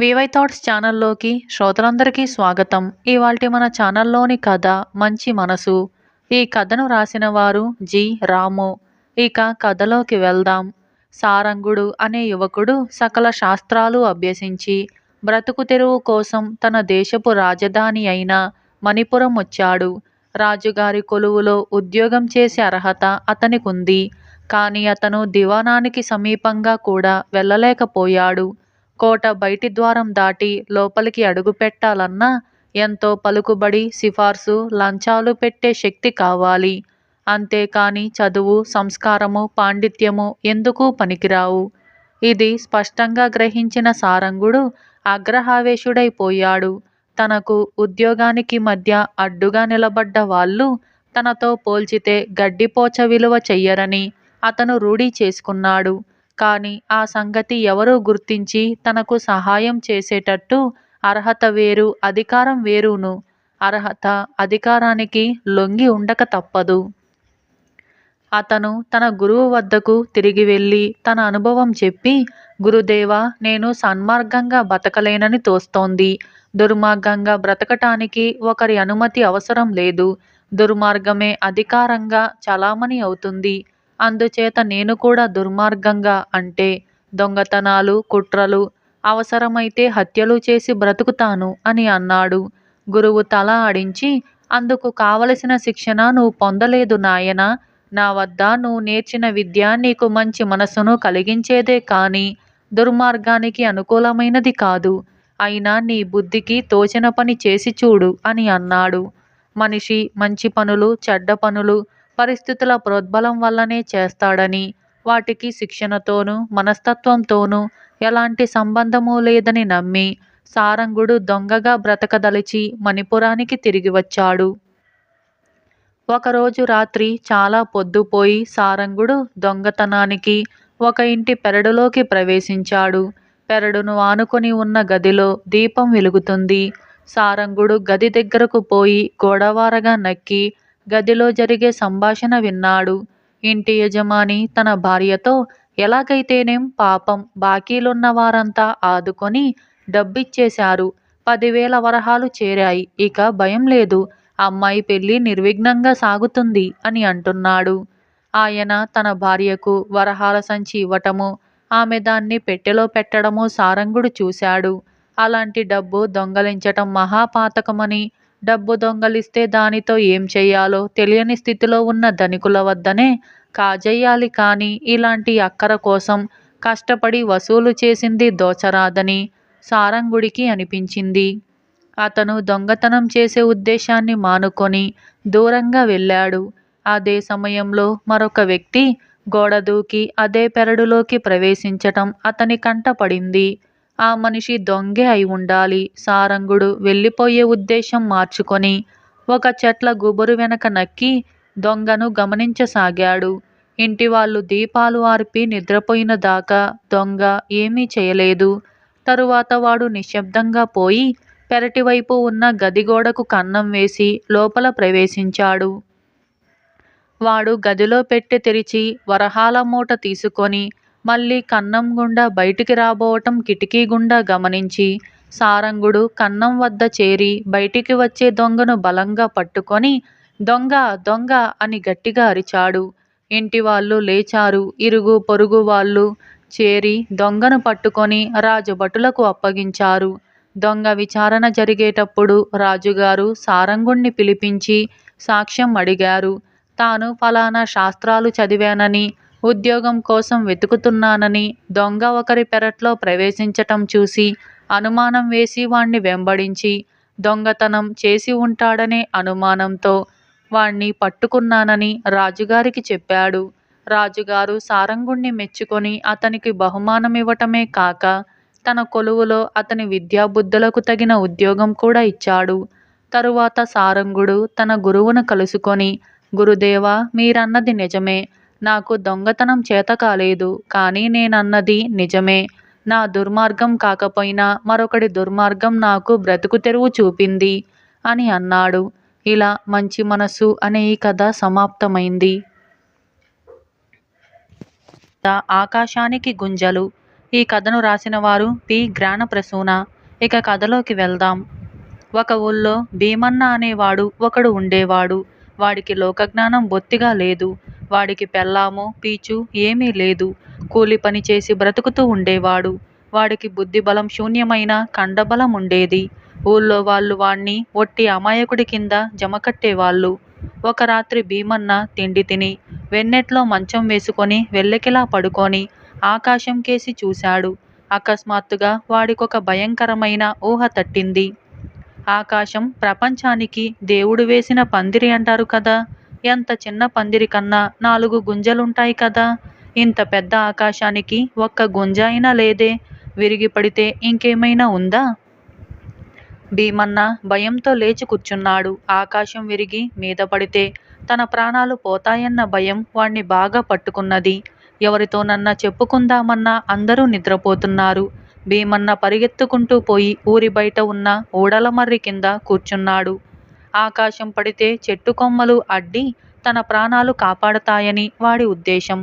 VY thoughts ఛానల్లోకి శ్రోతలందరికీ స్వాగతం. ఇవాల్టి మన ఛానల్లోని కథ మంచి మనసు. ఈ కథను రాసిన వారు జి. రాము. ఇక కథలోకి వెళ్దాం. సారంగుడు అనే యువకుడు సకల శాస్త్రాలు అభ్యసించి బ్రతుకు తెరువు కోసం తన దేశపు రాజధాని అయిన మణిపురం వచ్చాడు. రాజుగారి కొలువులో ఉద్యోగం చేసే అర్హత అతనికుంది. కానీ అతను దివాణానికి సమీపంగా కూడా వెళ్ళలేకపోయాడు. కోట బయటి ద్వారం దాటి లోపలికి అడుగుపెట్టాలన్నా ఎంతో పలుకుబడి సిఫార్సు లంచాలు పెట్టే శక్తి కావాలి. అంతేకాని చదువు సంస్కారము పాండిత్యము ఎందుకు పనికిరావు? ఇది స్పష్టంగా గ్రహించిన సారంగుడు అగ్రహావేశుడైపోయాడు. తనకు ఉద్యోగానికి మధ్య అడ్డుగా నిలబడ్డ వాళ్ళు తనతో పోల్చితే గడ్డిపోచ విలువ చెయ్యరని అతను రూఢీ చేసుకున్నాడు. కానీ ఆ సంగతి ఎవరూ గుర్తించి తనకు సహాయం చేసేటట్టు అర్హత వేరు అధికారం వేరును. అర్హత అధికారానికి లొంగి ఉండక తప్పదు. అతను తన గురువు వద్దకు తిరిగి వెళ్ళి తన అనుభవం చెప్పి గురుదేవ నేను సన్మార్గంగా బతకలేనని తోస్తోంది. దుర్మార్గంగా బ్రతకటానికి ఒకరి అనుమతి అవసరం లేదు. దుర్మార్గమే అధికారంగా చలామణి అవుతుంది. అందుచేత నేను కూడా దుర్మార్గంగా అంటే దొంగతనాలు కుట్రలు అవసరమైతే హత్యలు చేసి బ్రతుకుతాను అని అన్నాడు. గురువు తల ఆడించి అందుకు కావలసిన శిక్షణ నువ్వు పొందలేదు నాయనా. నా వద్ద నువ్వు నేర్చిన విద్య నీకు మంచి మనసును కలిగించేదే కానీ దుర్మార్గానికి అనుకూలమైనది కాదు. అయినా నీ బుద్ధికి తోచిన పని చేసి చూడు అని అన్నాడు. మనిషి మంచి పనులు చెడ్డ పనులు పరిస్థితుల ప్రోద్బలం వల్లనే చేస్తాడని వాటికి శిక్షణతోనూ మనస్తత్వంతోనూ ఎలాంటి సంబంధము లేదని నమ్మి సారంగుడు దొంగగా బ్రతకదలిచి మణిపురానికి తిరిగి వచ్చాడు. ఒకరోజు రాత్రి చాలా పొద్దుపోయి సారంగుడు దొంగతనానికి ఒక ఇంటి పెరడులోకి ప్రవేశించాడు. పెరడును ఆనుకొని ఉన్న గదిలో దీపం వెలుగుతుంది. సారంగుడు గది దగ్గరకు పోయి గోడవారగా నక్కి గదిలో జరిగే సంభాషణ విన్నాడు. ఇంటి యజమాని తన భార్యతో ఎలాగైతేనేం పాపం బాకీలున్న వారంతా ఆదుకొని డబ్బిచ్చేశారు. పదివేల వరహాలు చేరాయి. ఇక భయం లేదు. అమ్మాయి పెళ్ళి నిర్విఘ్నంగా సాగుతుంది అని అంటున్నాడు. ఆయన తన భార్యకు వరహాల సంచి ఇవ్వటము ఆమె దాన్ని పెట్టెలో పెట్టడము సారంగుడు చూశాడు. అలాంటి డబ్బు దొంగలించటం మహాపాతకమని డబ్బు దొంగలిస్తే దానితో ఏం చెయ్యాలో తెలియని స్థితిలో ఉన్న ధనికుల వద్దనే కాజేయాలి కానీ ఇలాంటి అక్కర కోసం కష్టపడి వసూలు చేసింది దోచరాదని సారంగుడికి అనిపించింది. అతను దొంగతనం చేసే ఉద్దేశాన్ని మానుకొని దూరంగా వెళ్ళాడు. అదే సమయంలో మరొక వ్యక్తి గోడ దూకి అదే పెరడులోకి ప్రవేశించటం అతని కంట పడింది. ఆ మనిషి దొంగే అయి ఉండాలి. సారంగుడు వెళ్ళిపోయే ఉద్దేశం మార్చుకొని ఒక చెట్ల గుబురు వెనక నక్కి దొంగను గమనించసాగాడు. ఇంటి వాళ్ళు దీపాలు ఆర్పి నిద్రపోయిన దాకా దొంగ ఏమీ చేయలేదు. తరువాత వాడు నిశ్శబ్దంగా పోయి పెరటివైపు ఉన్న గదిగోడకు కన్నం వేసి లోపల ప్రవేశించాడు. వాడు గదిలో పెట్టె తెరిచి వరహాల మూట తీసుకొని మళ్ళీ కన్నం గుండా బయటికి రాబోవటం కిటికీ గుండా గమనించి సారంగుడు కన్నం వద్ద చేరి బయటికి వచ్చే దొంగను బలంగా పట్టుకొని దొంగ దొంగ అని గట్టిగా అరిచాడు. ఇంటి వాళ్ళు లేచారు. ఇరుగు పొరుగు వాళ్ళు చేరి దొంగను పట్టుకొని రాజభటులకు అప్పగించారు. దొంగ విచారణ జరిగేటప్పుడు రాజుగారు సారంగుణ్ణి పిలిపించి సాక్ష్యం అడిగారు. తాను ఫలానా శాస్త్రాలు చదివానని ఉద్యోగం కోసం వెతుకుతున్నానని దొంగ ఒకరి పెరట్లో ప్రవేశించటం చూసి అనుమానం వేసి వాణ్ణి వెంబడించి దొంగతనం చేసి ఉంటాడనే అనుమానంతో వాణ్ణి పట్టుకున్నానని రాజుగారికి చెప్పాడు. రాజుగారు సారంగుణ్ణి మెచ్చుకొని అతనికి బహుమానం ఇవ్వటమే కాక తన కొలువులో అతని విద్యాబుద్ధులకు తగిన ఉద్యోగం కూడా ఇచ్చాడు. తరువాత సారంగుడు తన గురువును కలుసుకొని గురుదేవా మీరన్నది నిజమే. నాకు దొంగతనం చేత కాలేదు కానీ నేనన్నది నిజమే. నా దుర్మార్గం కాకపోయినా మరొకటి దుర్మార్గం నాకు బ్రతుకు తెరువు చూపింది అని అన్నాడు. ఇలా మంచి మనసు అనే ఈ కథ సమాప్తమైంది. ఆకాశానికి గుంజలు. ఈ కథను రాసిన వారు పి జ్ఞానప్రసూన. ఇక కథలోకి వెళ్దాం. ఒక ఊళ్ళో భీమన్న అనేవాడు ఒకడు ఉండేవాడు. వాడికి లోకజ్ఞానం బొత్తిగా లేదు. వాడికి పెళ్ళాము పీచు ఏమీ లేదు. కూలి పని చేసి బ్రతుకుతూ ఉండేవాడు. వాడికి బుద్ధి బలం శూన్యమైన కండబలం ఉండేది. ఊళ్ళో వాళ్ళు వాణ్ణి ఒట్టి అమాయకుడి కింద జమకట్టేవాళ్ళు. ఒక రాత్రి భీమన్న తిండి తిని వెన్నెట్లో మంచం వేసుకొని వెళ్ళకిలా పడుకొని ఆకాశం కేసి చూశాడు. అకస్మాత్తుగా వాడికొక భయంకరమైన ఊహ తట్టింది. ఆకాశం ప్రపంచానికి దేవుడు వేసిన పందిరి అంటారు కదా! ఎంత చిన్న పందిరి కన్నా నాలుగు గుంజలుంటాయి కదా. ఇంత పెద్ద ఆకాశానికి ఒక్క గుంజ అయినా లేదే. విరిగి పడితే ఇంకేమైనా ఉందా? భీమన్న భయంతో లేచి కూర్చున్నాడు. ఆకాశం విరిగి మీద పడితే తన ప్రాణాలు పోతాయన్న భయం వాణ్ణి బాగా పట్టుకున్నది. ఎవరితోనన్నా చెప్పుకుందామన్నా అందరూ నిద్రపోతున్నారు. భీమన్న పరిగెత్తుకుంటూ పోయి ఊరి బయట ఉన్న ఊడలమర్రి కింద కూర్చున్నాడు. ఆకాశం పడితే చెట్టు కొమ్మలు అడ్డి తన ప్రాణాలు కాపాడతాయని వాడి ఉద్దేశం.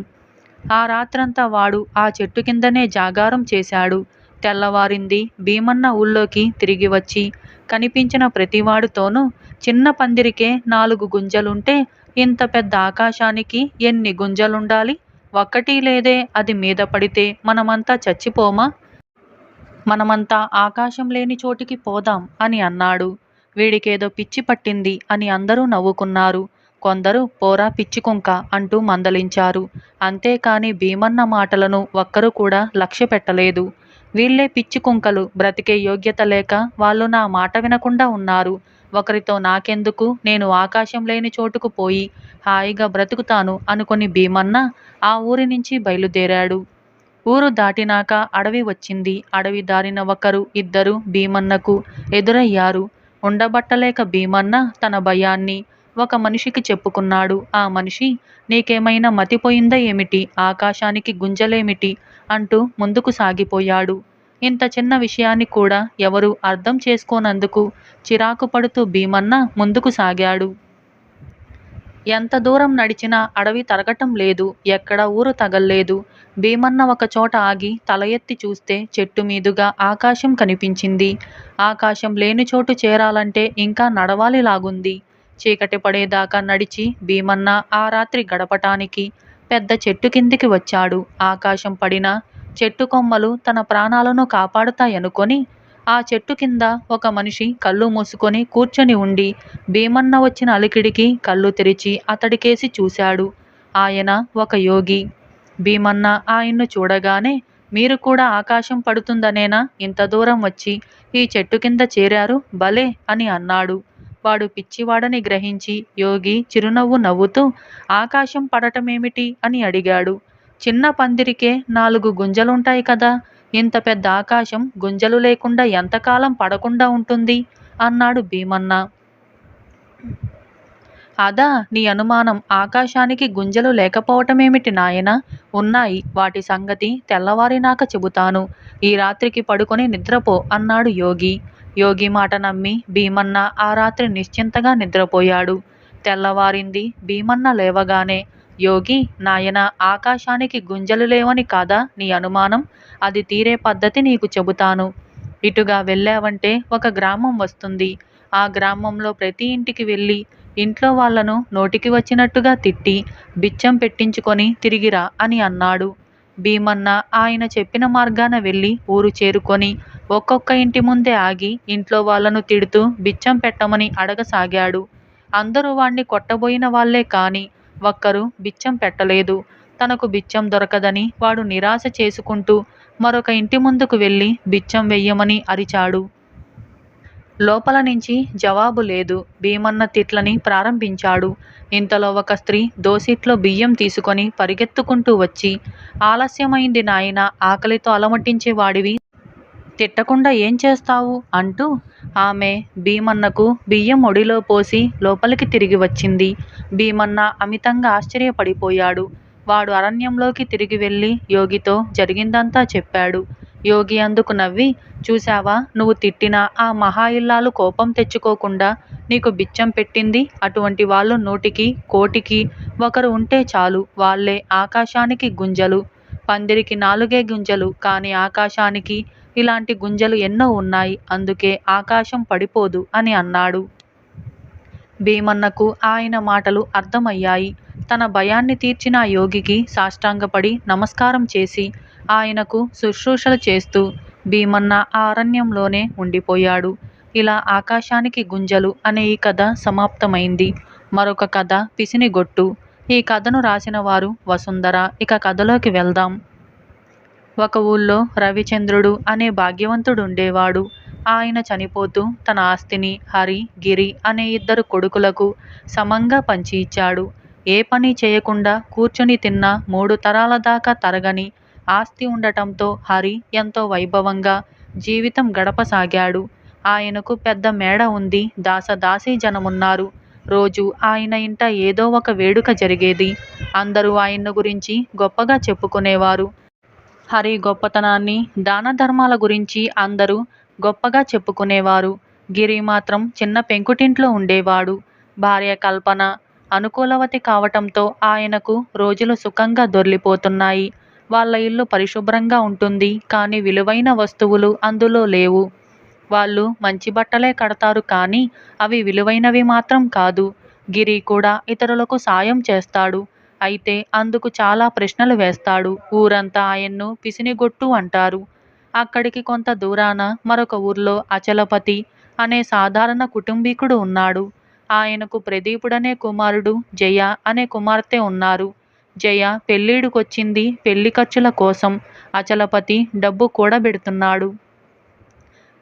ఆ రాత్రంతా వాడు ఆ చెట్టు కిందనే జాగారం చేశాడు. తెల్లవారింది భీమన్న ఊళ్ళోకి తిరిగి వచ్చి కనిపించిన ప్రతివాడితోనూ చిన్న పందిరికే నాలుగు గుంజలుంటే ఇంత పెద్ద ఆకాశానికి ఎన్ని గుంజలుండాలి? ఒక్కటి లేదే అది మీద పడితే మనమంతా చచ్చిపోమా? మనమంతా ఆకాశం లేని చోటికి పోదాం అని అన్నాడు. వీడికేదో పిచ్చి పట్టింది అని అందరూ నవ్వుకున్నారు. కొందరు పోరా పిచ్చికుంక అంటూ మందలించారు. అంతేకాని భీమన్న మాటలను ఒక్కరు కూడా లక్ష్య పెట్టలేదు. వీళ్ళే పిచ్చికుంకలు బ్రతికే యోగ్యత లేక వాళ్ళు నా మాట వినకుండా ఉన్నారు. ఒకరితో నాకెందుకు? నేను ఆకాశం లేని చోటుకు పోయి హాయిగా బ్రతుకుతాను అనుకుని భీమన్న ఆ ఊరి నుంచి బయలుదేరాడు. ఊరు దాటినాక అడవి వచ్చింది. అడవి దారిన ఒకరు ఇద్దరు భీమన్నకు ఎదురయ్యారు. ఉండబట్టలేక భీమన్న తన భయాన్ని ఒక మనిషికి చెప్పుకున్నాడు. ఆ మనిషి నీకేమైనా మతిపోయిందా ఏమిటి? ఆకాశానికి గుంజలేమిటి? అంటూ ముందుకు సాగిపోయాడు. ఇంత చిన్న విషయాన్ని కూడా ఎవరు అర్థం చేసుకోనందుకు చిరాకు పడుతూ భీమన్న ముందుకు సాగాడు. ఎంత దూరం నడిచినా అడవి తరగటం లేదు ఎక్కడ ఊరు తగల్లేదు. భీమన్న ఒక చోట ఆగి తల ఎత్తి చూస్తే చెట్టు మీదుగా ఆకాశం కనిపించింది. ఆకాశం లేని చోటు చేరాలంటే ఇంకా నడవాలి లాగుంది. చీకటి పడేదాకా నడిచి భీమన్న ఆ రాత్రి గడపటానికి పెద్ద చెట్టు కిందికి వచ్చాడు. ఆకాశం పడిన చెట్టు కొమ్మలు తన ప్రాణాలను కాపాడుతాయనుకొని ఆ చెట్టు కింద ఒక మనిషి కళ్ళు మూసుకొని కూర్చొని ఉండి భీమన్న వచ్చిన అలికిడికి కళ్ళు తెరిచి అతడికేసి చూశాడు. ఆయన ఒక యోగి. భీమన్న ఆయన్ను చూడగానే మీరు కూడా ఆకాశం పడుతుందనేనా? ఇంత దూరం వచ్చి ఈ చెట్టు కింద చేరారు? భలే! అని అన్నాడు. వాడు పిచ్చివాడని గ్రహించి యోగి చిరునవ్వు నవ్వుతూ ఆకాశం పడటమేమిటి? అని అడిగాడు. చిన్న పందిరికే నాలుగు గుంజలుంటాయి కదా? ఇంత పెద్ద ఆకాశం గుంజలు లేకుండా ఎంతకాలం పడకుండా ఉంటుంది? అన్నాడు భీమన్న. అదా నీ అనుమానం ఆకాశానికి గుంజలు లేకపోవటమేమిటి నాయనా? ఉన్నాయి వాటి సంగతి తెల్లవారినాక చెబుతాను. ఈ రాత్రికి పడుకొని నిద్రపో అన్నాడు యోగి. యోగి మాట నమ్మి భీమన్న ఆ రాత్రి నిశ్చింతగా నిద్రపోయాడు. తెల్లవారింది భీమన్న లేవగానే యోగి నాయన ఆకాశానికి గుంజలు లేవని కాదా నీ అనుమానం? అది తీరే పద్ధతి నీకు చెబుతాను. ఇటుగా వెళ్ళావంటే ఒక గ్రామం వస్తుంది. ఆ గ్రామంలో ప్రతి ఇంటికి వెళ్ళి ఇంట్లో వాళ్ళను నోటికి వచ్చినట్టుగా తిట్టి బిచ్చం పెట్టించుకొని తిరిగిరా అని అన్నాడు. భీమన్న ఆయన చెప్పిన మార్గాన వెళ్ళి ఊరు చేరుకొని ఒక్కొక్క ఇంటి ముందే ఆగి ఇంట్లో వాళ్ళను తిడుతూ బిచ్చం పెట్టమని అడగసాగాడు. అందరూ వాణ్ణి కొట్టబోయిన వాళ్ళే కాని ఒక్కరు బిచ్చం పెట్టలేదు. తనకు బిచ్చం దొరకదని వాడు నిరాశ చేసుకుంటూ మరొక ఇంటి ముందుకు వెళ్ళి బిచ్చం వెయ్యమని అరిచాడు. లోపల నుంచి జవాబు లేదు. భీమన్న తిట్లని ప్రారంభించాడు. ఇంతలో ఒక స్త్రీ దోసిట్లో బియ్యం తీసుకొని పరిగెత్తుకుంటూ వచ్చి ఆలస్యమైంది నాయన ఆకలితో అలమటించే వాడివి. తిట్టకుండా ఏం చేస్తావు? అంటూ ఆమె భీమన్నకు బియ్యం ఒడిలో పోసి లోపలికి తిరిగి వచ్చింది. భీమన్న అమితంగా ఆశ్చర్యపడిపోయాడు. వాడు అరణ్యంలోకి తిరిగి వెళ్ళి యోగితో జరిగిందంతా చెప్పాడు. యోగి అందుకు నవ్వి చూశావా నువ్వు తిట్టినా ఆ మహా ఇల్లాలు కోపం తెచ్చుకోకుండా నీకు బిచ్చం పెట్టింది. అటువంటి వాళ్ళు నూటికి కోటికి ఒకరు ఉంటే చాలు. వాళ్ళే ఆకాశానికి గుంజలు. పందిరికి నాలుగే గుంజలు. కానీ ఆకాశానికి ఇలాంటి గుంజలు ఎన్నో ఉన్నాయి. అందుకే ఆకాశం పడిపోదు అని అన్నాడు. భీమన్నకు ఆయన మాటలు అర్థమయ్యాయి. తన భయాన్ని తీర్చిన యోగికి సాష్టాంగపడి నమస్కారం చేసి ఆయనకు శుశ్రూషలు చేస్తూ భీమన్న ఆ అరణ్యంలోనే ఉండిపోయాడు. ఇలా ఆకాశానికి గుంజలు అనే ఈ కథ సమాప్తమైంది. మరొక కథ పిసినిగొట్టు. ఈ కథను రాసిన వారు వసుంధర. ఇక కథలోకి వెళ్దాం. ఒక ఊళ్ళో రవిచంద్రుడు అనే భాగ్యవంతుడు ఉండేవాడు ఆయన చనిపోతూ తన ఆస్తిని హరి గిరి అనే ఇద్దరు కొడుకులకు సమంగా పంచి ఇచ్చాడు. ఏ పని చేయకుండా కూర్చుని తిన్న మూడు తరాల దాకా తరగని ఆస్తి ఉండటంతో హరి ఎంతో వైభవంగా జీవితం గడపసాగాడు. ఆయనకు పెద్ద మేడ ఉంది. దాసదాసీ జనమున్నారు. రోజు ఆయన ఇంట ఏదో ఒక వేడుక జరిగేది. అందరూ ఆయన గురించి గొప్పగా చెప్పుకునేవారు. హరి గొప్పతనాన్ని దాన ధర్మాల గురించి అందరూ గొప్పగా చెప్పుకునేవారు. గిరి మాత్రం చిన్న పెంకుటింట్లో ఉండేవాడు. భార్య కల్పన అనుకూలవతి కావటంతో ఆయనకు రోజులు సుఖంగా దొర్లిపోతున్నాయి వాళ్ళ ఇల్లు పరిశుభ్రంగా ఉంటుంది కానీ విలువైన వస్తువులు అందులో లేవు. వాళ్ళు మంచి బట్టలే కడతారు కానీ అవి విలువైనవి మాత్రం కాదు. గిరి కూడా ఇతరులకు సాయం చేస్తాడు. అయితే అందుకు చాలా ప్రశ్నలు వేస్తాడు. ఊరంతా ఆయన్ను పిసినిగొట్టు అంటారు. అక్కడికి కొంత దూరాన మరొక ఊర్లో అచలపతి అనే సాధారణ కుటుంబీకుడు ఉన్నాడు. ఆయనకు ప్రదీపుడనే కుమారుడు జయ అనే కుమార్తె ఉన్నారు. జయ పెళ్ళిడుకొచ్చింది పెళ్ళి ఖర్చుల కోసం. అచలపతి డబ్బు కూడబెడుతున్నాడు.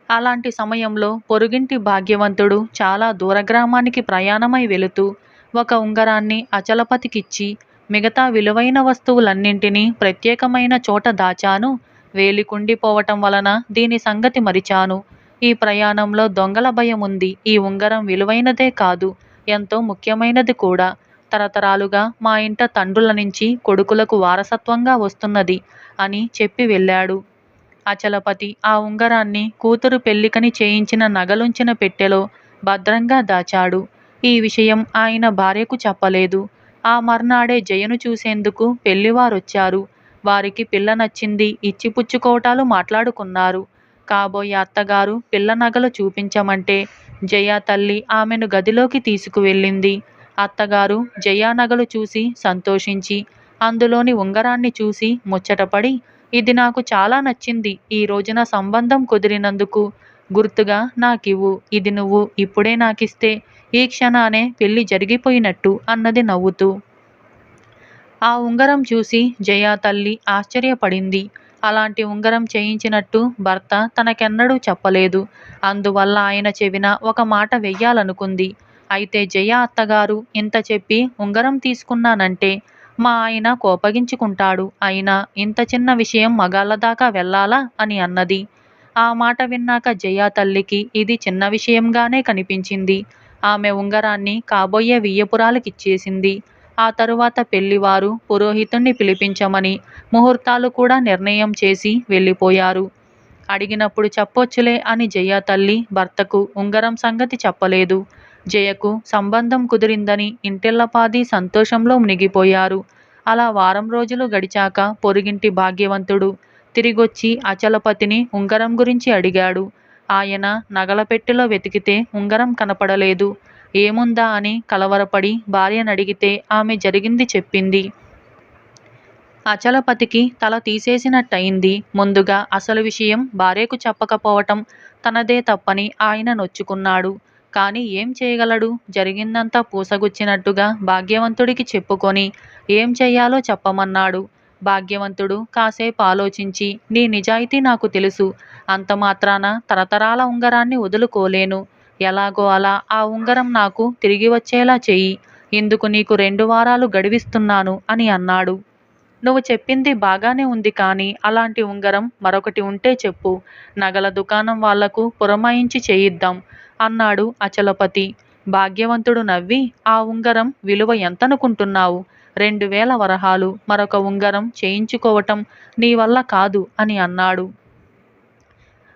అలాంటి సమయంలో పొరుగింటి భాగ్యవంతుడు చాలా దూరగ్రామానికి ప్రయాణమై వెళుతూ ఒక ఉంగరాన్ని అచలపతికిచ్చి మిగతా విలువైన వస్తువులన్నింటినీ ప్రత్యేకమైన చోట దాచాను వేలికుండిపోవటం వలన దీని సంగతి మరిచాను. ఈ ప్రయాణంలో దొంగల భయం ఉంది. ఈ ఉంగరం విలువైనదే కాదు ఎంతో ముఖ్యమైనది కూడా. తరతరాలుగా మా ఇంట తండ్రుల నుంచి కొడుకులకు వారసత్వంగా వస్తున్నది అని చెప్పి వెళ్ళాడు. అచలపతి ఆ ఉంగరాన్ని కూతురు పెళ్ళికని చేయించిన నగలుంచిన పెట్టెలో భద్రంగా దాచాడు. ఈ విషయం ఆయన భార్యకు చెప్పలేదు. ఆ మర్నాడే జయను చూసేందుకు పెళ్ళివారొచ్చారు. వారికి పిల్ల నచ్చింది ఇచ్చిపుచ్చుకోవటాలు మాట్లాడుకున్నారు. కాబోయే అత్తగారు పిల్ల నగలు చూపించమంటే జయ తల్లి ఆమెను గదిలోకి తీసుకువెళ్ళింది. అత్తగారు జయా నగలు చూసి సంతోషించి అందులోని ఉంగరాన్ని చూసి ముచ్చటపడి ఇది నాకు చాలా నచ్చింది ఈ రోజున సంబంధం కుదిరినందుకు గుర్తుగా నాకివ్వు ఇది నువ్వు ఇప్పుడే నాకిస్తే ఈ క్షణానే పెళ్ళి జరిగిపోయినట్టు అన్నది నవ్వుతూ ఆ ఉంగరం చూసి జయా తల్లి ఆశ్చర్యపడింది. అలాంటి ఉంగరం చేయించినట్టు భర్త తనకెన్నడూ చెప్పలేదు. అందువల్ల ఆయన చెవిన ఒక మాట వెయ్యాలనుకుంది. అయితే జయ అత్తగారు ఇంత చెప్పి ఉంగరం తీసుకున్నానంటే మా ఆయన కోపగించుకుంటాడు. అయినా ఇంత చిన్న విషయం మగాళ్ళ దాకా వెళ్ళాలా? అని అన్నది. ఆ మాట విన్నాక జయ తల్లికి ఇది చిన్న విషయంగానే కనిపించింది. ఆమె ఉంగరాన్ని కాబోయే వియ్యపురాలకిచ్చేసింది. ఆ తరువాత పెళ్ళివారు పురోహితుణ్ణి పిలిపించమని ముహూర్తాలు కూడా నిర్ణయం చేసి వెళ్ళిపోయారు. అడిగినప్పుడు చెప్పొచ్చులే అని జయ తల్లి భర్తకు ఉంగరం సంగతి చెప్పలేదు. జయకు సంబంధం కుదిరిందని ఇంటిల్లపాది సంతోషంలో మునిగిపోయారు. అలా వారం రోజులు గడిచాక పొరుగింటి భాగ్యవంతుడు తిరిగొచ్చి అచలపతిని ఉంగరం గురించి అడిగాడు. ఆయన నగల పెట్టెలో వెతికితే ఉంగరం కనపడలేదు. ఏముందా అని కలవరపడి భార్యనడిగితే ఆమె జరిగింది చెప్పింది. అచలపతికి తల తీసేసినట్టయింది. ముందుగా అసలు విషయం భార్యకు చెప్పకపోవటం తనదే తప్పని ఆయన నొచ్చుకున్నాడు. కానీ ఏం చేయగలడు? జరిగిందంతా పూసగుచ్చినట్టుగా భాగ్యవంతుడికి చెప్పుకొని ఏం చెయ్యాలో చెప్పమన్నాడు. భాగ్యవంతుడు కాసేపు ఆలోచించి నీ నిజాయితీ నాకు తెలుసు. అంత మాత్రాన తరతరాల ఉంగరాన్ని వదులుకోలేను. ఎలాగో అలా ఆ ఉంగరం నాకు తిరిగి వచ్చేలా చెయ్యి. ఇందుకు నీకు రెండు వారాలు గడివిస్తున్నాను అని అన్నాడు. నువ్వు చెప్పింది బాగానే ఉంది కానీ అలాంటి ఉంగరం మరొకటి ఉంటే చెప్పు. నగల దుకాణం వాళ్ళకు పురమాయించి చేయిద్దాం అన్నాడు అచలపతి. భాగ్యవంతుడు నవ్వి ఆ ఉంగరం విలువ ఎంతనుకుంటున్నావు? రెండు వేల వరహాలు. మరొక ఉంగరం చేయించుకోవటం నీ వల్ల కాదు అని అన్నాడు.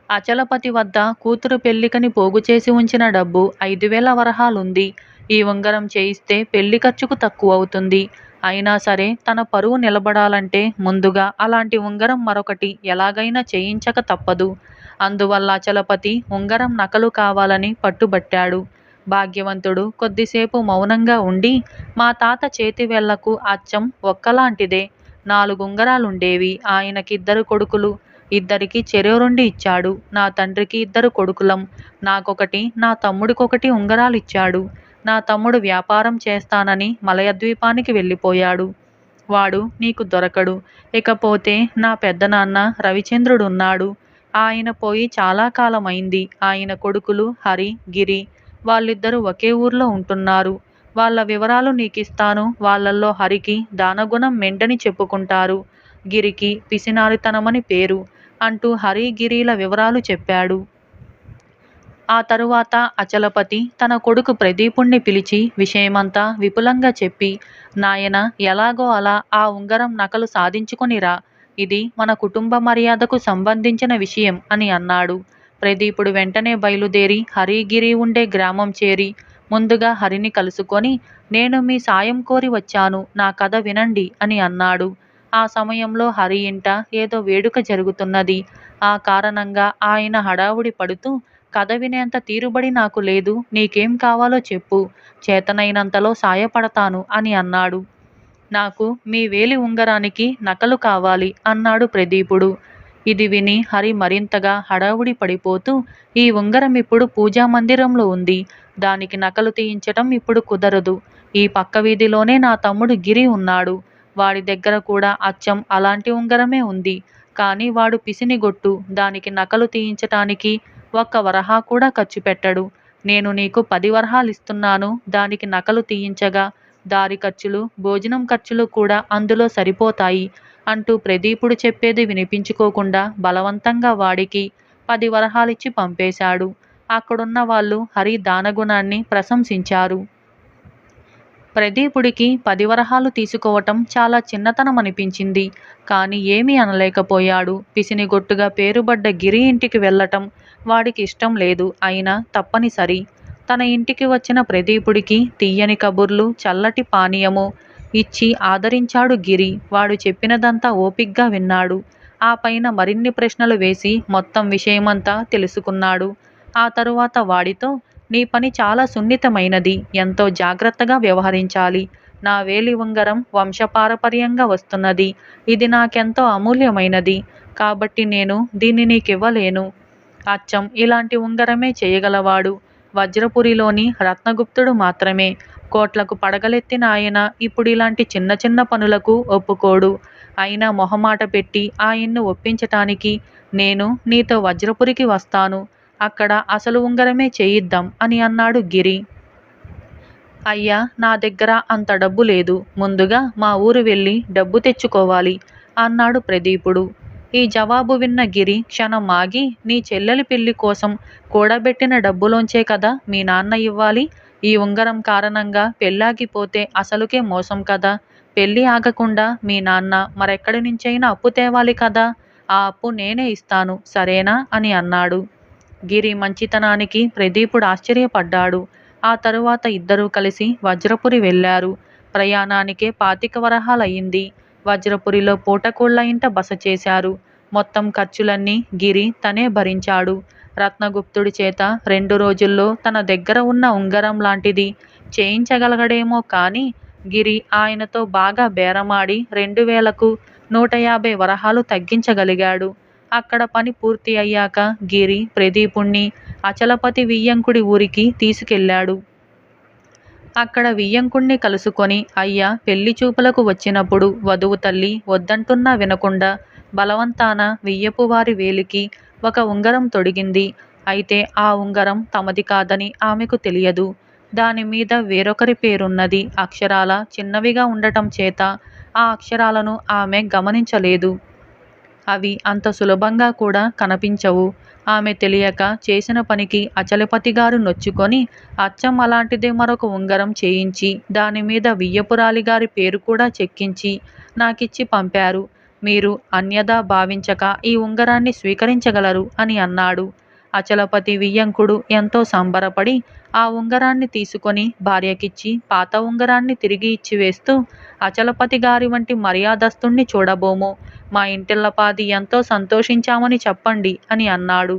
అచలపతి వద్ద కూతురు పెళ్ళికని పోగు చేసి ఉంచిన డబ్బు ఐదు వేల వరహాలుంది. ఈ ఉంగరం చేయిస్తే పెళ్ళి ఖర్చుకు తక్కువ అవుతుంది. అయినా సరే తన పరువు నిలబడాలంటే ముందుగా అలాంటి ఉంగరం మరొకటి ఎలాగైనా చేయించక తప్పదు. అందువల్ల చలపతి ఉంగరం నకలు కావాలని పట్టుబట్టాడు. భాగ్యవంతుడు కొద్దిసేపు మౌనంగా ఉండి మా తాత చేతి వేళ్ళకు అచ్చం ఒక్కలాంటిదే. నాలుగు ఉంగరాలుండేవి. ఆయనకిద్దరు కొడుకులు. ఇద్దరికి చెరో రెండు ఇచ్చాడు. నా తండ్రికి ఇద్దరు కొడుకులం. నాకొకటి నా తమ్ముడికొకటి ఉంగరాలు ఇచ్చాడు నా తమ్ముడు వ్యాపారం చేస్తానని మలయద్వీపానికి వెళ్ళిపోయాడు. వాడు నీకు దొరకడు. ఇకపోతే నా పెద్దనాన్న రవిచంద్రుడున్నాడు. ఆయన పోయి చాలా కాలమైంది. ఆయన కొడుకులు హరి గిరి వాళ్ళిద్దరూ ఒకే ఊర్లో ఉంటున్నారు. వాళ్ళ వివరాలు నీకిస్తాను. వాళ్ళల్లో హరికి దానగుణం మెండని చెప్పుకుంటారు. గిరికి పిసినారితనమని పేరు. అంటూ హరిగిరిల వివరాలు చెప్పాడు. ఆ తరువాత అచలపతి తన కొడుకు ప్రదీపుణ్ణి పిలిచి విషయమంతా విపులంగా చెప్పి నాయన ఎలాగో అలా ఆ ఉంగరం నకలు సాధించుకునిరా ఇది మన కుటుంబ మర్యాదకు సంబంధించిన విషయం అని అన్నాడు. ప్రదీపుడు వెంటనే బయలుదేరి హరిగిరి ఉండే గ్రామం చేరి ముందుగా హరిని కలుసుకొని నేను మీ సాయం కోరి వచ్చాను. నా కథ వినండి అని అన్నాడు. ఆ సమయంలో హరి ఇంట ఏదో వేడుక జరుగుతున్నది. ఆ కారణంగా ఆయన హడావుడి పడుతూ కథ వినేంత తీరుబడి నాకు లేదు నీకేం కావాలో చెప్పు చేతనైనంతలో సాయపడతాను అని అన్నాడు. నాకు మీ వేలి ఉంగరానికి నకలు కావాలి అన్నాడు ప్రదీపుడు. ఇది విని హరి మరింతగా హడావుడి పడిపోతూ ఈ ఉంగరం ఇప్పుడు పూజా మందిరంలో ఉంది. దానికి నకలు తీయించటం ఇప్పుడు కుదరదు. ఈ పక్క వీధిలోనే నా తమ్ముడు గిరి ఉన్నాడు. వాడి దగ్గర కూడా అచ్చం అలాంటి ఉంగరమే ఉంది. కానీ వాడు పిసినిగొట్టు దానికి నకలు తీయించటానికి ఒక్క వరహా కూడా ఖర్చు పెట్టడు. నేను నీకు పది వరహాలు ఇస్తున్నాను దానికి నకలు తీయించగా దారి ఖర్చులు భోజనం ఖర్చులు కూడా అందులో సరిపోతాయి అంటూ ప్రదీపుడు చెప్పేది వినిపించుకోకుండా బలవంతంగా వాడికి పది వరహాలిచ్చి పంపేశాడు. అక్కడున్న వాళ్ళు హరి దానగుణాన్ని ప్రశంసించారు. ప్రదీపుడికి పది వరహాలు తీసుకోవటం చాలా చిన్నతనం అనిపించింది కానీ ఏమీ అనలేకపోయాడు. పిసినిగొట్టుగా పేరుబడ్డ గిరి ఇంటికి వెళ్ళటం వాడికి ఇష్టం లేదు. అయినా తప్పనిసరి. తన ఇంటికి వచ్చిన ప్రదీపుడికి తీయని కబుర్లు చల్లటి పానీయము ఇచ్చి ఆదరించాడు గిరి. వాడు చెప్పినదంతా ఓపిగ్గా విన్నాడు. ఆ పైన మరిన్ని ప్రశ్నలు వేసి మొత్తం విషయమంతా తెలుసుకున్నాడు. ఆ తరువాత వాడితో నీ పని చాలా సున్నితమైనది. ఎంతో జాగ్రత్తగా వ్యవహరించాలి. నా వేలి ఉంగరం వంశపారపర్యంగా వస్తున్నది. ఇది నాకెంతో అమూల్యమైనది. కాబట్టి నేను దీన్ని నీకివ్వలేను. అచ్చం! ఇలాంటి ఉంగరమే చేయగలవాడు. వజ్రపురిలోని రత్నగుప్తుడు మాత్రమే. కోట్లకు పడగలెత్తిన ఆయన ఇప్పుడు ఇలాంటి చిన్న చిన్న పనులకు ఒప్పుకోడు. అయినా మొహమాట పెట్టి ఆయన్ను ఒప్పించటానికి నేను నీతో వజ్రపురికి వస్తాను. అక్కడ అసలు ఉంగరమే చేయిద్దాం అని అన్నాడు గిరి. అయ్యా నా దగ్గర అంత డబ్బు లేదు. ముందుగా మా ఊరు వెళ్ళి డబ్బు తెచ్చుకోవాలి అన్నాడు ప్రదీపుడు. ఈ జవాబు విన్న గిరి క్షణం ఆగి నీ చెల్లెలి పెళ్ళి కోసం కూడబెట్టిన డబ్బులోంచే కదా మీ నాన్న ఇవ్వాలి? ఈ ఉంగరం కారణంగా పెళ్ళాగిపోతే అసలుకే మోసం కదా? పెళ్ళి ఆగకుండా మీ నాన్న మరెక్కడి నుంచైనా అప్పు తేవాలి కదా? ఆ అప్పు నేనే ఇస్తాను సరేనా? అని అన్నాడు. గిరి మంచితనానికి ప్రదీపుడు ఆశ్చర్యపడ్డాడు. ఆ తరువాత ఇద్దరూ కలిసి వజ్రపురి వెళ్ళారు. ప్రయాణానికే పాతిక వరహాలయ్యింది. వజ్రపురిలో పూటకోళ్ళ ఇంట బస చేశారు. మొత్తం ఖర్చులన్నీ గిరి తనే భరించాడు. రత్నగుప్తుడి చేత రెండు రోజుల్లో తన దగ్గర ఉన్న ఉంగరం లాంటిది చేయించగలగడేమో కానీ గిరి ఆయనతో బాగా బేరమాడి రెండు వేలకు నూట యాభై వరహాలు తగ్గించగలిగాడు. అక్కడ పని పూర్తి అయ్యాక గిరి ప్రదీపుణ్ణి అచలపతి వియ్యంకుడి ఊరికి తీసుకెళ్ళాడు. అక్కడ వియ్యంకుణ్ణి కలుసుకొని అయ్యా పెళ్ళి చూపులకు వచ్చినప్పుడు వధువు తల్లి వద్దంటున్నా వినకుండా బలవంతాన వియ్యపు వారి వేలికి ఒక ఉంగరం తొడిగింది. అయితే ఆ ఉంగరం తమది కాదని ఆమెకు తెలియదు. దాని మీద వేరొకరి పేరున్నది అక్షరాల చిన్నవిగా ఉండటం చేత ఆ అక్షరాలను ఆమె గమనించలేదు. అవి అంత సులభంగా కూడా కనిపించవు. ఆమె తెలియక చేసిన పనికి అచలపతి గారు నొచ్చుకొని అచ్చం అలాంటిదే మరొక ఉంగరం చేయించి దాని మీద వియ్యపురాలి గారి పేరు కూడా చెక్కించి నాకిచ్చి పంపారు. మీరు అన్యదా భావించక ఈ ఉంగరాన్ని స్వీకరించగలరు అని అన్నాడు. అచలపతి వియ్యంకుడు ఎంతో సంబరపడి ఆ ఉంగరాన్ని తీసుకొని భార్యకిచ్చి పాత ఉంగరాన్ని తిరిగి ఇచ్చివేస్తూ అచలపతి గారి వంటి మర్యాదస్తుణ్ణి చూడబోము. మా ఇంటిల్లపాది ఎంతో సంతోషించామని చెప్పండి అని అన్నాడు.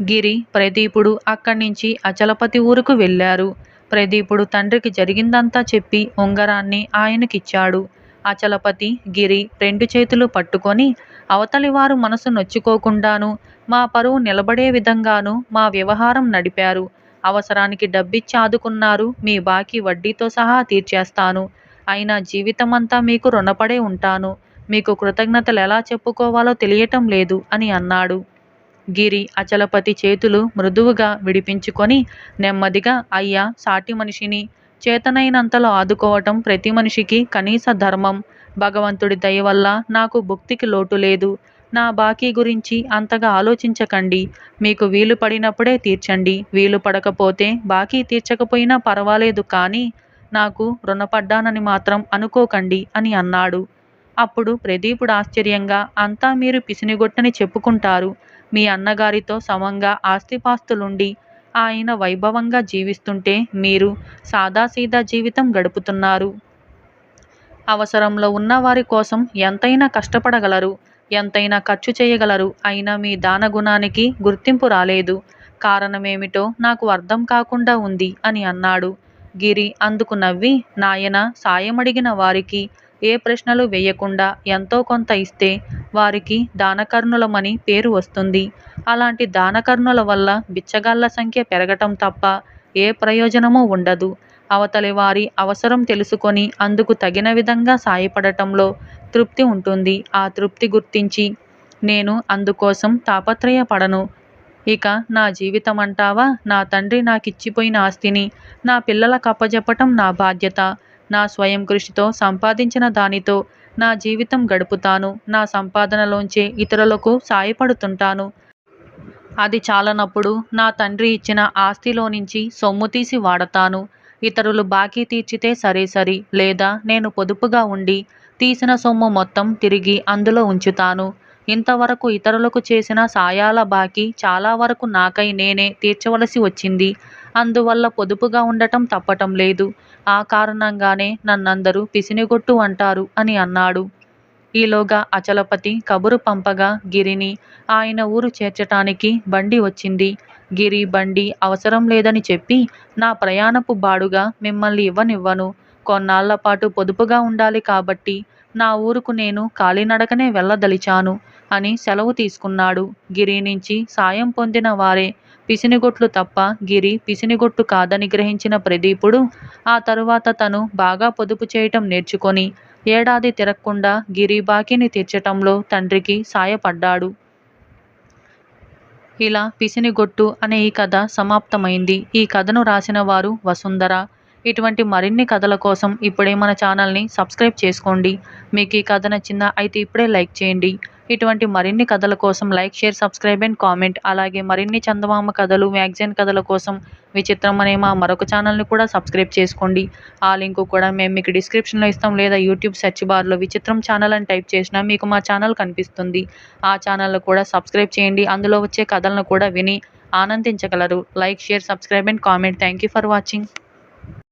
గిరి ప్రదీపుడు అక్కడి నుంచి అచలపతి ఊరుకు వెళ్ళారు. ప్రదీపుడు తండ్రికి జరిగిందంతా చెప్పి ఉంగరాన్ని ఆయనకిచ్చాడు. అచలపతి గిరి రెండు చేతులు పట్టుకొని అవతలి వారు మనసు నొచ్చుకోకుండాను మా పరువు నిలబడే విధంగాను మా వ్యవహారం నడిపారు. అవసరానికి డబ్బిచ్చి ఆదుకున్నారు మీ బాకీ వడ్డీతో సహా తీర్చేస్తాను. అయినా జీవితమంతా మీకు రుణపడే ఉంటాను. మీకు కృతజ్ఞతలు ఎలా చెప్పుకోవాలో తెలియటం లేదు అని అన్నాడు. గిరి అచలపతి చేతులు మృదువుగా విడిపించుకొని నెమ్మదిగా అయ్యా సాటి మనిషిని. చేతనైనంతలో ఆదుకోవటం ప్రతి మనిషికి కనీస ధర్మం. భగవంతుడి దయ వల్ల నాకు భుక్తికి లోటు లేదు. నా బాకీ గురించి అంతగా ఆలోచించకండి. మీకు వీలు పడినప్పుడే తీర్చండి. వీలు పడకపోతే బాకీ తీర్చకపోయినా పర్వాలేదు కానీ నాకు రుణపడ్డానని మాత్రం అనుకోకండి అని అన్నాడు. అప్పుడు ప్రదీపుడు ఆశ్చర్యంగా అంతా మీరు పిసినిగొట్టని చెప్పుకుంటారు. మీ అన్నగారితో సమంగా ఆస్తిపాస్తులుండి ఆయన వైభవంగా జీవిస్తుంటే మీరు సాదాసీదా జీవితం గడుపుతున్నారు. అవసరంలో ఉన్న వారి కోసం ఎంతైనా కష్టపడగలరు ఎంతైనా ఖర్చు చేయగలరు అయినా మీ దానగుణానికి గుర్తింపు రాలేదు. కారణమేమిటో నాకు అర్థం కాకుండా ఉంది అని అన్నాడు. గిరి అందుకు నవ్వి నాయన సాయమడిగిన వారికి ఏ ప్రశ్నలు వేయకుండా ఎంతో కొంత ఇస్తే వారికి దానకర్ణులమని పేరు వస్తుంది. అలాంటి దానకర్ణుల వల్ల బిచ్చగాళ్ళ సంఖ్య పెరగటం తప్ప ఏ ప్రయోజనమూ ఉండదు. అవతలి వారి అవసరం తెలుసుకొని అందుకు తగిన విధంగా సాయపడటంలో తృప్తి ఉంటుంది. ఆ తృప్తి గుర్తించి నేను అందుకోసం తాపత్రయపడను. ఇక నా జీవితం అంటావా నా తండ్రి నాకిచ్చిపోయిన ఆస్తిని నా పిల్లలకు అప్పజెప్పటం నా బాధ్యత. నా స్వయం కృషితో సంపాదించిన దానితో నా జీవితం గడుపుతాను. నా సంపాదనలోంచే ఇతరులకు సాయపడుతుంటాను. అది చాలనప్పుడు నా తండ్రి ఇచ్చిన ఆస్తిలో నుంచి సొమ్ము తీసి వాడతాను. ఇతరులు బాకీ తీర్చితే సరే సరి లేదా నేను పొదుపుగా ఉండి తీసిన సొమ్ము మొత్తం తిరిగి అందులో ఉంచుతాను. ఇంతవరకు ఇతరులకు చేసిన సాయాల బాకీ చాలా వరకు నాకై నేనే తీర్చవలసి వచ్చింది. అందువల్ల పొదుపుగా ఉండటం తప్పటం లేదు. ఆ కారణంగానే నన్నందరూ పిసినిగొట్టు అంటారు అని అన్నాడు. ఈలోగా అచలపతి కబురు పంపగా గిరిని ఆయన ఊరు చేర్చటానికి బండి వచ్చింది. గిరి బండి అవసరం లేదని చెప్పి నా ప్రయాణపు బాడుగా మిమ్మల్ని ఇవ్వనివ్వను. కొన్నాళ్ళ పాటు పొదుపుగా ఉండాలి కాబట్టి నా ఊరుకు నేను కాలినడకనే వెళ్ళదలిచాను. అని సెలవు తీసుకున్నాడు. గిరి నుంచి సాయం పొందిన వారే పిసినిగొట్లు తప్ప గిరి పిసినిగొట్టు కాదని గ్రహించిన ప్రదీపుడు ఆ తరువాత తను బాగా పొదుపు చేయటం నేర్చుకొని ఏడాది తిరగకుండా గిరి బాకీని తీర్చటంలో తండ్రికి సాయపడ్డాడు. ఇలా పిసినిగొట్టు అనే ఈ కథ సమాప్తమైంది. ఈ కథను రాసిన వారు వసుంధర. ఇటువంటి మరిన్ని కథల కోసం ఇప్పుడే మన ఛానల్ని సబ్స్క్రైబ్ చేసుకోండి. మీకు ఈ కథ నచ్చిందా అయితే ఇప్పుడే లైక్ చేయండి. ఇటువంటి మరిన్ని కథల కోసం like share subscribe and comment. అలాగే మరిన్ని చందమామ కథలు మ్యాగజైన్ కథల కోసం విచిత్రం అనే మా మరొక ఛానల్ని కూడా సబ్స్క్రైబ్ చేసుకోండి. ఆ లింక్ కూడా మేము మీకు డిస్క్రిప్షన్లో ఇస్తాం లేదా యూట్యూబ్ సెర్చ్ బార్లో విచిత్రం ఛానల్ అని టైప్ చేసినా మీకు మా ఛానల్ కనిపిస్తుంది. ఆ ఛానల్ను కూడా సబ్స్క్రైబ్ చేయండి. అందులో వచ్చే కథలను కూడా విని ఆనందించగలరు. Like share subscribe and comment. Thank you for watching.